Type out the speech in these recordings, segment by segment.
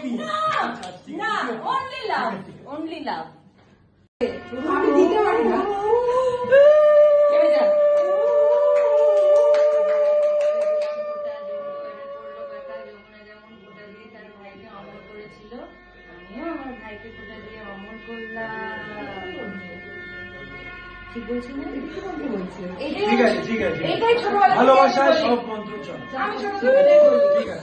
কি? না। Only love only লাভ আমি দিতে পারি না। ঠিক বলছি না ঠিক আছে ঠিক আছে। এটাই ভালোবাসায় সব মন্ত্র চলে আমি ছোট থেকে বলি।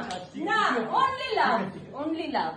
love. Nah, only love. Only love.